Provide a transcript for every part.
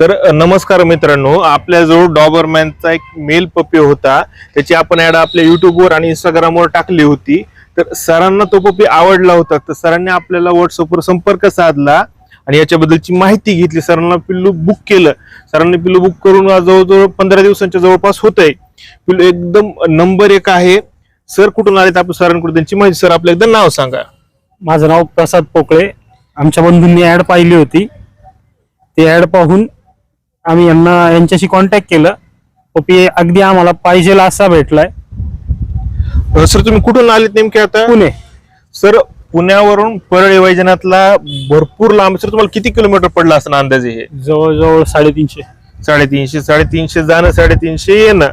तर नमस्कार मित्रांनो आपल्याजवळ डॉबरमॅनचा एक मेल पप्पी होता. त्याची आपण ॲड आपल्या युट्यूबवर आणि इंस्टाग्रामवर टाकली होती. तर सरांना तो पप्पी आवडला होता. तर सरांनी आपल्याला व्हॉट्सअपवर संपर्क साधला आणि याच्याबद्दलची माहिती घेतली. सरांना पिल्लू बुक केलं. सरांनी पिल्लू बुक करून जवळजवळ पंधरा दिवसांच्या जवळपास होत आहे पिल्लू एकदम नंबर एक आहे. सर कुठून आले आपण सरांकडून त्यांची माहिती. सर आपलं एकदा नाव सांगा. माझं नाव प्रसाद पोकळे. आमच्या बंधूंनी ऍड पाहिली होती. ती ऍड पाहून आम्ही यांना यांच्याशी कॉन्टॅक्ट केलं. पपी अगदी आम्हाला पाहिजे असा भेटलाय. अ, सर तुम्ही कुठून आलेत नेमके आता? पुणे. सर पुण्यावरून परळी वैजनाथला भरपूर लांब सर तुम्हाला किती किलोमीटर पडला असं अंदाजे हे? जवळजवळ साडेतीनशे. साडेतीनशे साडेतीनशे जाणं साडेतीनशे येणं.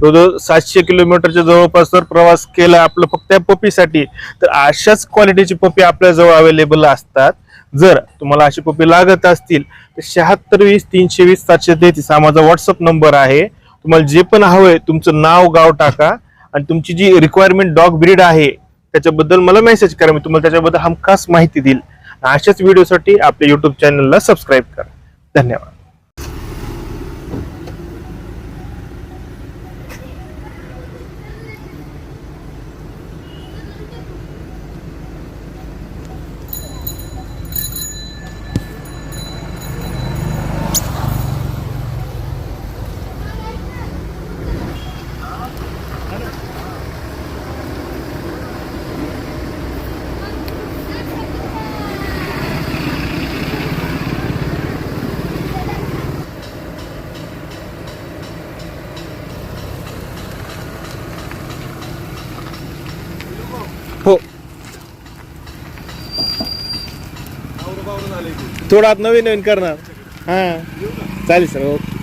जवळजवळ सातशे किलोमीटरच्या जवळपास जर प्रवास केला आपलं फक्त त्या पपीसाठी तर अशाच क्वालिटीची पपी आपल्या जवळ अवेलेबल असतात. जर तुम्हाला अशी पपी लागत असतील तर शहात्तर वीस तीनशे वीस सातशे तेहतीस हा माझा व्हॉट्सअप नंबर आहे. तुम्हाला जे पण हवंय तुमचं नाव गाव टाका. आणि तुमची जी रिक्वायरमेंट डॉग ब्रीड आहे त्याच्याबद्दल मला मेसेज करा. मी तुम्हाला त्याच्याबद्दल हमखास माहिती देईल. अशाच व्हिडिओसाठी आपल्या युट्यूब चॅनलला सबस्क्राईब करा. धन्यवाद हो थोडा आत नवीन नवीन करणार. हां. चालेल सर ओके.